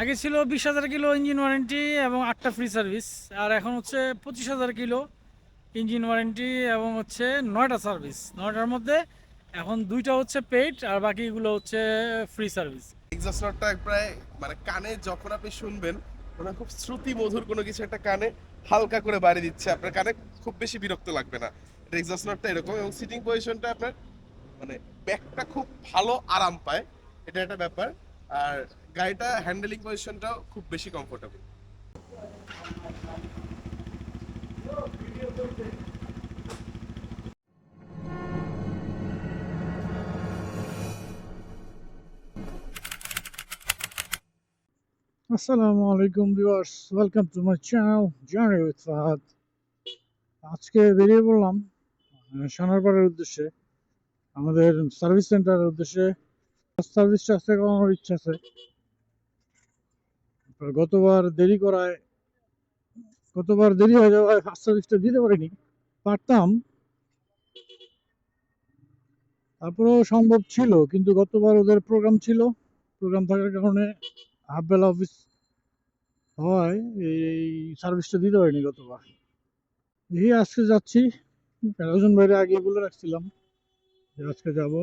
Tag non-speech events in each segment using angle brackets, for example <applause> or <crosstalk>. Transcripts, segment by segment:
আগে ছিল বিশ হাজার কিলো ইঞ্জিন ওয়ারেন্টি এবং আটটা ফ্রি সার্ভিস, আর এখন হচ্ছে পঁচিশ হাজার কিলো ইঞ্জিন ওয়ারেন্টি এবং হচ্ছে নয়টা সার্ভিস। নয়টার মধ্যে এখন দুইটা হচ্ছে পেইড আর বাকিগুলো হচ্ছে ফ্রি সার্ভিস। এক্সাস্ট নটটা প্রায় মানে কানে যখন আপনি শুনবেন মানে খুব শ্রুতি মধুর কোনো কিছু একটা কানে হালকা করে বাড়ি দিচ্ছে, আপনার কানে খুব বেশি বিরক্ত লাগবে না। এটা এক্সাস্ট এরকম এবং সিটিং পজিশনটা আপনার মানে ব্যাকটা খুব ভালো আরাম পায়, এটা একটা ব্যাপার। আর গাড়িটা হ্যান্ডেলিং পজিশনটাও খুব বেশি কমফোর্টেবল আসসালামু আলাইকুম viewers welcome to my channel journey with Fahad আজকে বেরিয়ে পড়লাম সোনারপাড়ের উদ্দেশ্যে। আমাদের সার্ভিস সেন্টারের উদ্দেশ্যে। সার্ভিসটা আজকে করানোর ইচ্ছা আছে। গতবার দেরি করায়, গতবার দেরি হয়ে যাওয়ায় ফার্স্ট সার্ভিসটা দিতে পারিনি, পারতাম। তারপরেও সম্ভব ছিল, কিন্তু গতবার ওদের প্রোগ্রাম ছিল। প্রোগ্রাম থাকার কারণে হাফ বেলা অফিস হয়, এই সার্ভিসটা দিতে পারিনি গতবার। এই আজকে যাচ্ছি। প্যারাজন বাইরে আগে বলে রাখছিলাম যে আজকে যাব।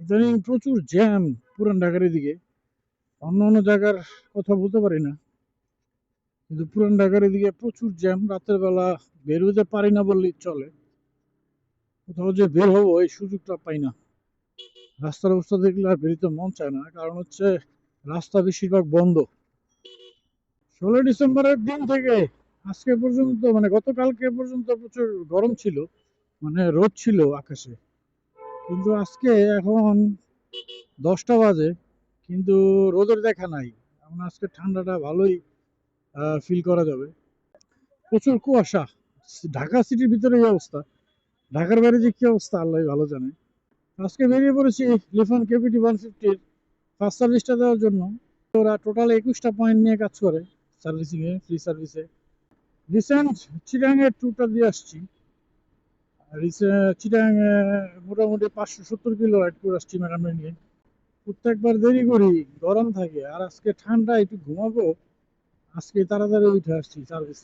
ইদানিং প্রচুর জ্যাম পুরান ঢাকার দিকে অন্য অন্য জায়গার কথা বলতে পারি না। কিন্তু পুরান ঢাকার দিকে প্রচুর জ্যাম, রাতের বেলা বের হতে পারি না বললেই চলে। কোথাও যে বের হব এই সুযোগটা পাই না। রাস্তার অবস্থা দেখলে আর বেরোতে মন চায় না। কারণ হচ্ছে রাস্তা বেশিরভাগ বন্ধ। ষোলোই ডিসেম্বরের দিন থেকে আজকে পর্যন্ত মানে গতকালকে পর্যন্ত প্রচুর গরম ছিল মানে রোদ ছিল আকাশে। কিন্তু আজকে এখন দশটা বাজে। কিন্তু রোদের দেখা নাই। এখন আজকে ঠান্ডাটা ভালোই ফিল করা যাবে। প্রচুর কুয়াশা। ঢাকা সিটির ভিতরে এই অবস্থা। ঢাকার বাইরে যে কি অবস্থা, আল্লাহ ভালো জানে। আজকে বেরিয়ে পড়েছি লিফন কেপিটি ওয়ান ফিফটির ফার্স্ট সার্ভিসটা দেওয়ার জন্য। ওরা টোটাল একুশটা পয়েন্ট নিয়ে কাজ করে সার্ভিসিংয়ে ফ্রি সার্ভিসে রিসেন্ট চিটাঙের ট্যুরটা দিয়ে আসছি। চিটাঙে মোটামুটি পাঁচশো সত্তর কিলো রাইড করে আসছি ম্যাডাম নিয়ে। প্রত্যেকবার দেরি করি, গরম থাকে, আর আজকে ঠান্ডা, একটু ঘুমাবো। আজকে তাড়াতাড়ি উঠে আসছি সার্ভিস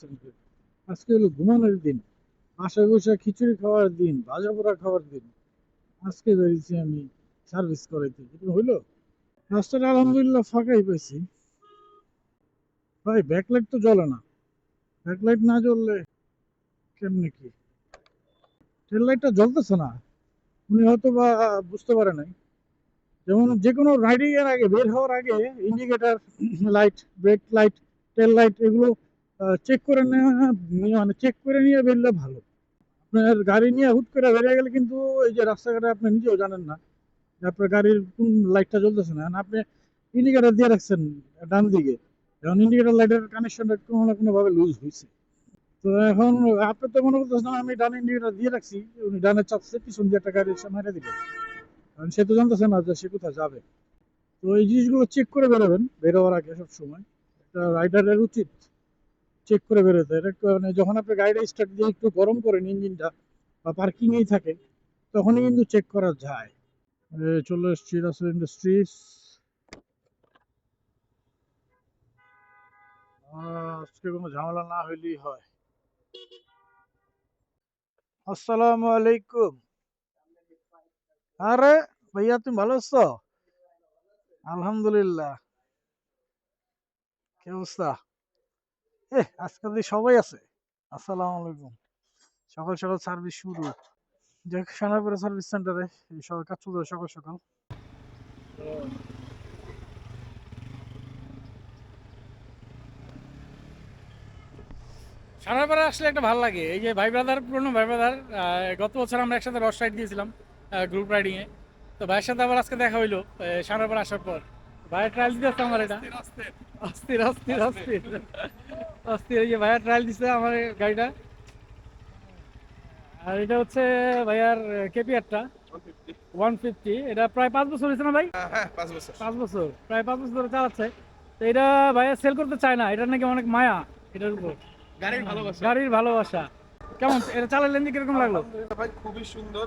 আজকে হলো ঘুমানোর দিন, বাসায় বসে খিচুড়ি খাওয়ার দিন, ভাজা পোড়া খাওয়ার দিন। আজকে আমি সার্ভিস করাইতে। এটা হইল? রাস্তাটা আলহামদুলিল্লাহ ফাঁকাই পেয়েছি ভাই ব্যাকলাইট তো জ্বলে না। ব্যাকলাইট না জ্বললে কেমনে কি? টেল লাইটটা জ্বলতেছে না। উনি হয়তো বা বুঝতে পারে নাই। যেমন যে কোনো রাইডিং এর আগে, বের হওয়ার আগে indicator light brake light tail light এগুলো চেক করে নেওয়া মানে চেক করে নিয়ে বেরলে ভালো। আপনার গাড়ি নিয়ে হুট করে বেরিয়ে গেলে কিন্তু এই যে রাস্তাঘাটে আপনি নিজেও জানেন না আপনার গাড়ির কোন লাইটটা জ্বলতেছে না। আপনি ইন্ডিকেটার দিয়ে রাখছেন ডান দিকে, এখন ইন্ডিকেটার লাইটের কানেকশনটা কোনো না কোনো ভাবে লুজ হয়েছে। তো এখন আপনি তো মনে করতেছেন আমি ডান ইন্ডিকেটার দিয়ে রাখছি, উনি ডানে চাপছে, পিছন দিয়ে একটা গাড়ি এসে মেরে দিল। কারণ সে তো জানতেছে না যে সে কোথায় যাবে। তো এই জিনিসগুলো চেক করে বেরোবেন, বেরোবার আগে সব সময়। একটা রাইডারের উচিত চেক করে বেরোতে। এটা মানে যখন আপনি গাড়িটা স্টার্ট দিয়ে একটু গরম করেন ইঞ্জিনটা বা পার্কিংয়েই থাকে, তখনই কিন্তু চেক করা যায়। চলে এসছি রাসেল ইন্ডাস্ট্রিজ। আজকে কোনো ঝামেলা না হইলেই হয়। আসসালামু আলাইকুম। আরে, ভাইয়া তুমি ভালো আছো? আলহামদুলিল্লাহ। কি অবস্থা? এ আজকাল সবাই আছে। আসসালামু আলাইকুম। সকাল সকাল সার্ভিস শুরু। দেখ সোনারপুরে সার্ভিস সেন্টারে এই সবাই কাজ চলতে সকাল সকাল। সারাবার আসলে একটা ভালো লাগে। এই যে ভাই ব্রাদার পুরনো ভাই ব্রাদার গত বছর আমরা একসাথে রস রাইড দিয়েছিলাম গ্রুপ রাইডিংয়ে তো ভাইয়ের সাথে আবার আজকে দেখা হইল সারাবার আসার পর। ভাইয়ের ট্রায়াল দিতে আমার এটা। অস্থির অস্থির অস্থির অস্থির। এই যে ভাইয়ার ট্রায়াল দিচ্ছে আমার গাড়িটা। আর এটা হচ্ছে ভাইয়ার কেপিআরটা ওয়ান ফিফটি এটা প্রায় পাঁচ বছর হয়েছে না ভাই? হ্যাঁ পাঁচ বছর। পাঁচ বছর প্রায় পাঁচ বছর ধরে চালাচ্ছে। তো এটা ভাইয়া সেল করতে চায় না এটা নাকি অনেক মায়া এটার উপর। গাড়ির ভালোবাসা। গাড়ির ভালোবাসা। কেমন? এটা চালালেন কীরকম লাগল? ভাই খুবই সুন্দর।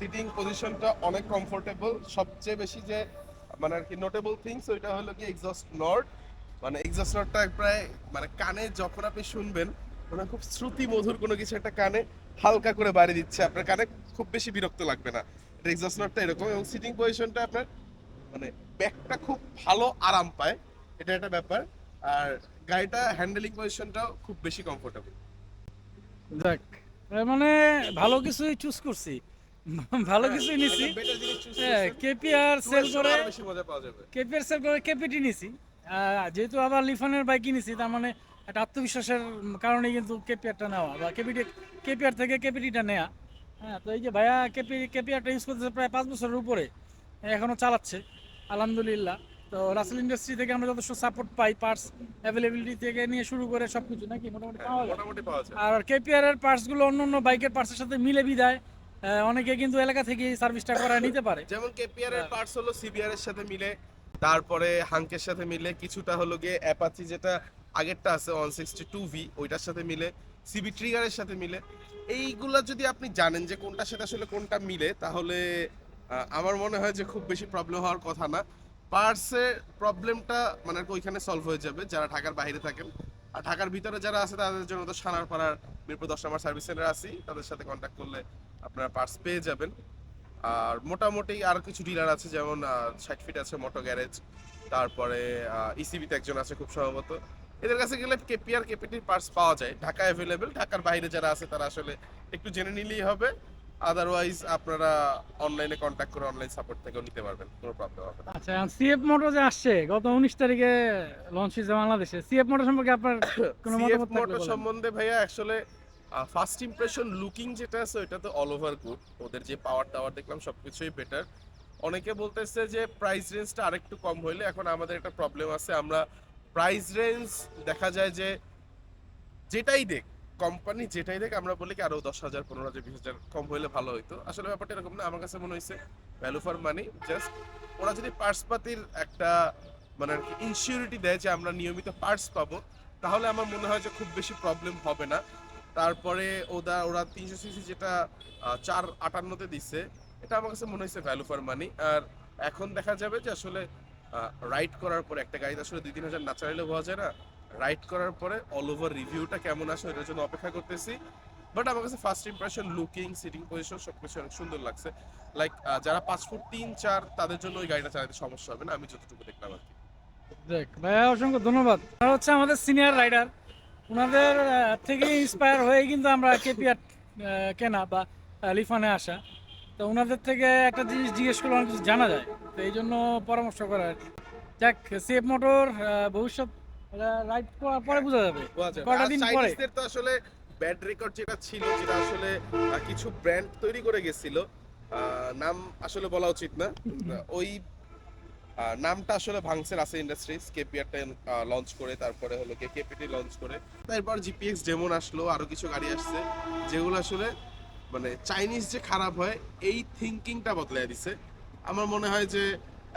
সিটিং পজিশনটা অনেক কমফোর্টেবল সবচেয়ে বেশি যে মানে আর কি নোটেবল থিংস ওইটা হলো কি এক্সস্ট নট। মানে এক্সস্ট নটটা প্রায় মানে কানে যখন আপনি শুনবেন মানে খুব শ্রুতি মধুর কোনো কিছু একটা কানে হালকা করে বাড়ি দিচ্ছে। আপনার কানে খুব বেশি বিরক্ত লাগবে না। এক্সস্ট নটটা এরকম এবং সিটিং পজিশনটা আপনার মানে ব্যাকটা খুব ভালো আরাম পায়। এটা একটা ব্যাপার। আর গাড়িটা হ্যান্ডেলিং পজিশনটাও খুব বেশি কমফোর্টেবল যাক মানে ভালো কিছুই চুজ করছি। <laughs> ভালো কিছুই নিছি। হ্যাঁ কেপিআর সেল করে কেপিআর সেল করে কেপিটি নিছি। যেহেতু আবার লিফানের বাইকই নিছি তার মানে একটা আত্মবিশ্বাসের কারণে কিন্তু কেপিআরটা নেওয়া বা কেপিটি কেপিআর থেকে কেপিটিটা নেওয়া হ্যাঁ তো এই যে ভাইয়া কেপি কেপিআরটা ইউজ করতেছে প্রায় পাঁচ বছরের উপরে এখনও চালাচ্ছে আলহামদুলিল্লাহ। তো রাসেল ইন্ডাস্ট্রি থেকে আমরা যথেষ্ট সাপোর্ট পাই পার্টস অ্যাভেলেবিলিটি থেকে নিয়ে শুরু করে সব কিছু নাকি? মোটামুটি পাওয়া যায়। আর কেপিআর এর পার্টসগুলো অন্য অন্য বাইকের পার্টসের সাথে মিলে বিদায় অনেকে কিন্তু এলাকা থেকে সার্ভিসটা করা নিতে পারে। যেমন কেপিআর এর হ্যাঁ। পার্টস হলো সিবিআর এর সাথে মিলে তারপরে হাঙ্কের সাথে মিলে কিছুটা হলো গিয়ে অ্যাপাচি যেটা আগেরটা আছে ওয়ান সিক্সটি টু ভি ওইটার সাথে মিলে সিবি ট্রিগারের সাথে মিলে। এইগুলা যদি আপনি জানেন যে কোনটার সাথে আসলে কোনটা মিলে তাহলে আমার মনে হয় যে খুব বেশি প্রবলেম হওয়ার কথা না। পার্টসের প্রবলেমটা মানে ওইখানে সলভ হয়ে যাবে যারা ঢাকার বাইরে থাকেন। আর ঢাকার ভিতরে যারা আছে তাদের জন্য তো সানারপাড়ার মিরপুর দশ নম্বর সার্ভিস সেন্টার আছি তাদের সাথে কন্ট্যাক্ট করলে আপনারা পার্টস পেয়ে যাবেন। আর মোটামুটি আরও কিছু ডিলার আছে যেমন ষাট ফিট আছে মোটো গ্যারেজ তারপরে ইসিবিতে একজন আছে খুব সম্ভবত। এদের কাছে গেলে কেপিআর কেপিটির পার্টস পাওয়া যায়। ঢাকা অ্যাভেলেবেল ঢাকার বাইরে যারা আছে তারা আসলে একটু জেনে নিলেই হবে। আদারওয়াইজ আপনারা অনলাইনে কন্ট্যাক্ট করে অনলাইন সাপোর্ট থেকেও নিতে পারবেন। কোনো প্রবলেম হবে না। আচ্ছা সিএফ মোটর যে আসছে গত উনিশ তারিখে লঞ্চ হয়েছে বাংলাদেশে। সিএফ মোটর সম্পর্কে আপনার কোনো <coughs> মতামত সম্বন্ধে ভাইয়া আসলে ফার্স্ট ইমপ্রেশন লুকিং যেটা আছে ওটা তো অল ওভার গুড ওদের যে পাওয়ার টাওয়ার দেখলাম, সবকিছুই বেটার অনেকে বলতেছে যে প্রাইস রেঞ্জটা আরেকটু কম হইলে এখন আমাদের একটা প্রবলেম আছে। আমরা প্রাইস রেঞ্জ দেখা যায় যে যেটাই দেখ কোম্পানি যেটাই দেখ, আমরা বলি কি আরও দশ হাজার, পনেরো হাজার, বিশ হাজার কম হইলে ভালো হইতো। আসলে ব্যাপারটা এরকম না, আমার কাছে মনে হয়েছে ভ্যালু ফর মানি জাস্ট ওরা যদি পার্টস পাতির একটা মানে আর কি ইনসিউরিটি দেয় যে আমরা নিয়মিত পার্টস পাবো, তাহলে আমার মনে হয় যে খুব বেশি প্রবলেম হবে না। তারপরে ওরা ওরা তিনশো সিসি যেটা চার আটান্নতে দিচ্ছে এটা আমার কাছে মনে হয়েছে ভ্যালু ফর মানি আর এখন দেখা যাবে যে আসলে রাইড করার পরে একটা গাড়িতে আসলে দুই, তিন হাজার না চাইলে বোঝা যায় না। রাইড করার পরে অল ওভার রিভিউটা কেমন আসে এটার জন্য অপেক্ষা করতেছি। বাট আমার কাছে first impression looking sitting position সব কিছু অনেক সুন্দর লাগছে। লাইক যারা পাঁচ ফুট তিন, চার, তাদের জন্য ওই গাড়িটা চালাতে সমস্যা হবে না, আমি যতটুকু দেখলাম আর কি। দেখ ভাইয়া অসংখ্য ধন্যবাদ। হচ্ছে আমাদের সিনিয়র রাইডার ওনাদের থেকে ইন্সপায়ার হয়ে কিন্তু আমরা কেপিআর কেনা বা লিফানে আসা। তো ওনাদের থেকে একটা জিনিস জিজ্ঞেস করলে অনেক কিছু জানা যায়। তো এই জন্য পরামর্শ করা আর কি। যাক সেফ মোটর ভবিষ্যৎ রাইড করার পরে বোঝা যাবে। কয়টা দিন পরে? তো আসলে ব্যাড রেকর্ড যেটা ছিল যেটা আসলে কিছু ব্র্যান্ড তৈরি করে গেছিল নাম আসলে বলা উচিত না। <laughs> ওই নামটা আসলে ভাঙছে রাসে ইন্ডাস্ট্রিজ কেপিআরটা লঞ্চ করে তারপরে হলো গিয়ে কেপিটি লঞ্চ করে। তারপর জিপিএক্স ডেমন আসলো আরও কিছু গাড়ি আসছে যেগুলো আসলে মানে চাইনিজ যে খারাপ হয় এই থিঙ্কিংটা বদলাই দিছে। আমার মনে হয় যে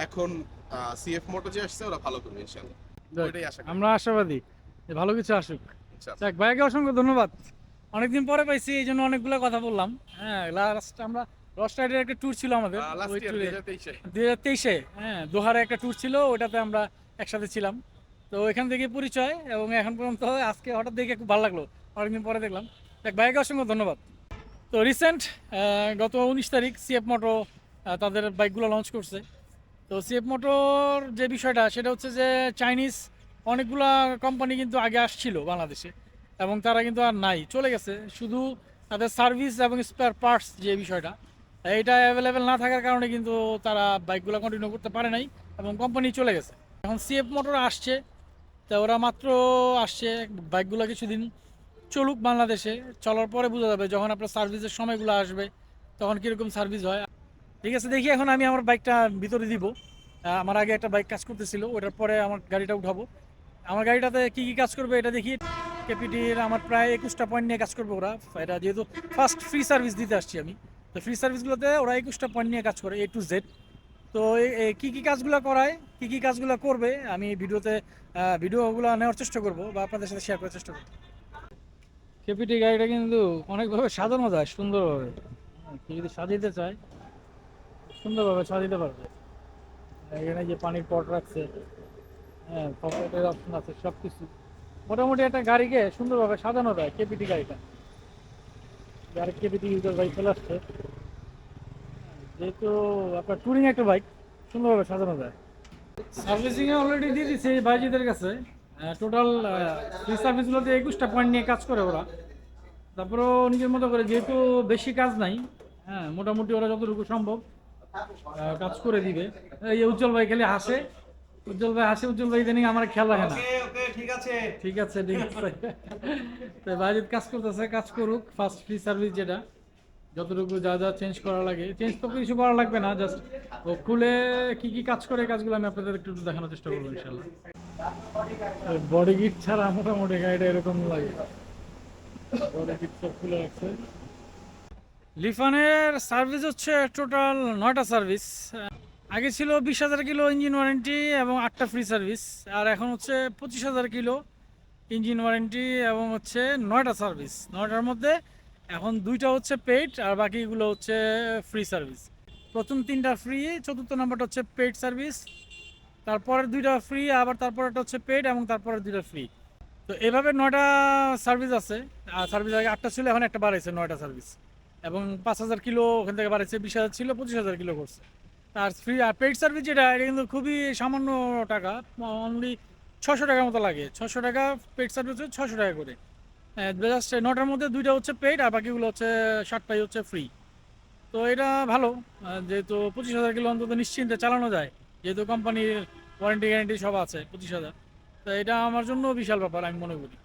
এখন সিএফ মোটো যে আসছে ওরা ভালো করবে ইনশাআল্লাহ। ওইটাই আশা আমরা আশাবাদী যে ভালো কিছু আসুক। যাক ভাইকে অসংখ্য ধন্যবাদ। অনেকদিন পরে পাইছি এই জন্য অনেকগুলো কথা বললাম। হ্যাঁ লাস্ট আমরা লস্ট রাইডের একটা ট্যুর ছিল আমাদের আহ, last ওই year, ট্যুরে 2023 -এ। দুই হাজার তেইশে হ্যাঁ দোহারে একটা ট্যুর ছিল ওটাতে আমরা একসাথে ছিলাম। তো এখান থেকে পরিচয় এবং এখন পর্যন্ত আজকে হঠাৎ দেখে খুব ভালো লাগল। অনেকদিন পরে দেখলাম। দেখ ভাইকে অসংখ্য ধন্যবাদ। তো রিসেন্ট গত উনিশ তারিখ সিএফ মোটো তাদের বাইকগুলো লঞ্চ করছে। তো সিএফ মোটোর যে বিষয়টা সেটা হচ্ছে যে চাইনিজ অনেকগুলা কোম্পানি কিন্তু আগে আসছিল বাংলাদেশে এবং তারা কিন্তু আর নাই চলে গেছে। শুধু তাদের সার্ভিস এবং স্পেয়ার পার্টস যে বিষয়টা এইটা অ্যাভেলেবেল না থাকার কারণে কিন্তু তারা বাইকগুলো কন্টিনিউ করতে পারে নাই এবং কোম্পানি চলে গেছে। এখন সিএফ মোটর আসছে, তা ওরা মাত্র আসছে বাইকগুলো কিছুদিন চলুক বাংলাদেশে, চলার পরে বোঝা যাবে যখন আপনার সার্ভিসের সময়গুলো আসবে, তখন কীরকম সার্ভিস হয়। ঠিক আছে, দেখি এখন আমি আমার বাইকটা ভিতরে দিব। আমার আগে একটা বাইক কাজ করতেছিল, ওটার পরে আমার গাড়িটা উঠাবো। আমার গাড়িটাতে কি কি কাজ করবে এটা দেখি। কেপিটির আমার প্রায় একুশটা পয়েন্ট নিয়ে কাজ করব ওরা। এটা যেহেতু ফার্স্ট ফ্রি সার্ভিস দিতে আসছি আমি। তো ফ্রি সার্ভিসগুলোতে ওরা একুশটা পয়েন্ট নিয়ে কাজ করে এ টু জেড তো কি কি কাজগুলো করায়, কী কী কাজগুলো করবে, আমি ভিডিওতে ভিডিওগুলো নেওয়ার চেষ্টা করব বা আপনাদের সাথে শেয়ার করার চেষ্টা করব। কেপিটি গাড়িটা কিন্তু অনেকভাবে সাজানো যায়, সুন্দরভাবে। কেউ যদি সাজিয়ে চায়, সুন্দরভাবে সাজিতে পারবে। এখানে যে পানির পট রাখছে হ্যাঁ পকেটের অপশন আছে সব কিছু মোটামুটি একটা গাড়িকে সুন্দরভাবে সাজানো যায় কেপিটি গাড়িটা। কেপিটি ইউজার বাইক চলে আসছে। যেহেতু আপনার টুরিং একটা বাইক সুন্দরভাবে সাজানো যায়। সার্ভিসিং এ অলরেডি দিয়ে দিচ্ছে ভাইজিদের কাছে। টোটাল ফ্রি সার্ভিসগুলোতে একুশটা পয়েন্ট নিয়ে কাজ করে ওরা। তারপরেও নিজের মতো করে যেহেতু বেশি কাজ নাই হ্যাঁ মোটামুটি ওরা যতটুকু সম্ভব কাজ করে দিবে। এই উজ্জ্বল ভাই খালি হাসে। উজ্জ্বল ভাই হাসে উজ্জ্বল ভাই ইদানিং আমার খেয়াল রাখে না। ঠিক আছে। ঠিক আছে ঠিক আছে। তো বাজেট কাজ করতেছে কাজ করুক ফার্স্ট ফ্রি সার্ভিস যেটা। যতটুকু যা যা চেঞ্জ করা লাগে। চেঞ্জ তো কিছু করা লাগবে না জাস্ট ও খুলে কি কি কাজ করে কাজগুলো আমি আপনাদের একটু দেখানোর চেষ্টা করব ইনশাল্লাহ বডি কিট ছাড়া মোটামুটি গাড়িটা এরকম লাগে। বডি কিট সব খুলে রাখছে। লিফানের সার্ভিস হচ্ছে টোটাল নয়টা সার্ভিস আগে ছিল বিশ হাজার কিলো ইঞ্জিন ওয়ারেন্টি এবং আটটা ফ্রি সার্ভিস আর এখন হচ্ছে পঁচিশ হাজার কিলো ইঞ্জিন ওয়ারেন্টি এবং হচ্ছে নয়টা সার্ভিস নয়টার মধ্যে এখন দুইটা হচ্ছে পেইড আর বাকিগুলো হচ্ছে ফ্রি সার্ভিস প্রথম তিনটা ফ্রি চতুর্থ নাম্বারটা হচ্ছে পেইড সার্ভিস তারপরের দুইটা ফ্রি আবার তারপরেরটা হচ্ছে পেইড এবং তারপরের দুইটা ফ্রি তো এভাবে নয়টা সার্ভিস আছে। আর সার্ভিস আগে আটটা ছিল, এখন একটা বাড়াইছে নয়টা সার্ভিস এবং পাঁচ হাজার কিলো ওখান থেকে বাড়াইছে, বিশ হাজার ছিল, পঁচিশ হাজার কিলো করছে। আর ফ্রি আর পেইড সার্ভিস যেটা, এটা কিন্তু খুবই সামান্য টাকা অনলি ছশো টাকার মতো লাগে। ছশো টাকা পেইড সার্ভিস হচ্ছে ছশো টাকা করে। জাস্ট নটার মধ্যে দুইটা হচ্ছে পেইড আর বাকিগুলো হচ্ছে ষাটটাই হচ্ছে ফ্রি তো এটা ভালো যেহেতু পঁচিশ হাজার কিলো অন্তত নিশ্চিন্তে চালানো যায়। যেহেতু কোম্পানির ওয়ারেন্টি গ্যারেন্টি সব আছে, পঁচিশ হাজার। তো এটা আমার জন্য বিশাল ব্যাপার, আমি মনে করি।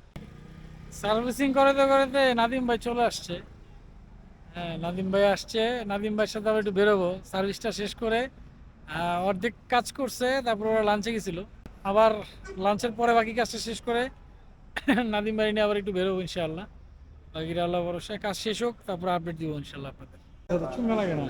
সার্ভিসিং করাতে করাতে নাদিম ভাই চলে আসছে। হ্যাঁ নাদিম ভাই আসছে। নাদিম ভাইয়ের সাথে আবার একটু বেরোবো। সার্ভিসটা শেষ করে অর্ধেক কাজ করছে তারপর ওরা লাঞ্চে গেছিল। আবার লাঞ্চের পরে বাকি কাজটা শেষ করে <coughs> নাদিম ভাই নিয়ে আবার একটু বেরোবো ইনশাআল্লাহ। বাকিরা আল্লাহ ভরসায় কাজ শেষ হোক তারপর আপডেট দিব ইনশাআল্লাহ আপনাদের। চুঙ্গা লাগে না?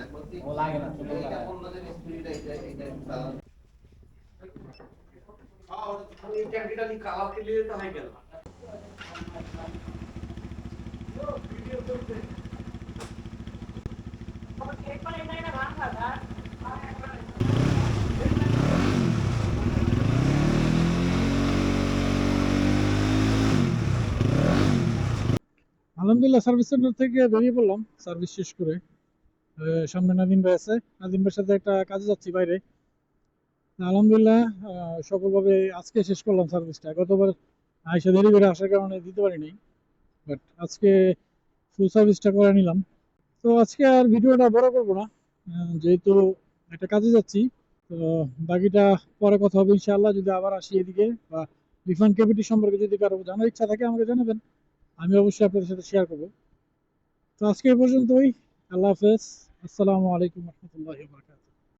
আলহামদুলিল্লাহ সার্ভিস সেন্টার থেকে বেরিয়ে পড়লাম সার্ভিস শেষ করে। সামনে নাদিম ভাই আছে। নাদিম ভাইয়ের সাথে একটা কাজে যাচ্ছি বাইরে। আলহামদুলিল্লাহ সফলভাবে আজকে শেষ করলাম সার্ভিসটা গতবার আইসা দেরি করে আসার কারণে দিতে পারিনি বাট আজকে ফুল সার্ভিসটা করে নিলাম। তো আজকে আর ভিডিওটা বড় করব না। যেহেতু একটা কাজে যাচ্ছি, তো বাকিটা পরে কথা হবে ইনশাআল্লাহ। যদি আবার আসি এদিকে বা রিফান্ড ক্যাপিটি সম্পর্কে যদি কারও জানার ইচ্ছা থাকে আমাকে জানাবেন। আমি অবশ্যই আপনাদের সাথে শেয়ার করব। তো আজকে পর্যন্তই। আল্লাহ হাফেজ। আসসালামু আলাইকুম রহমতুল্লাহ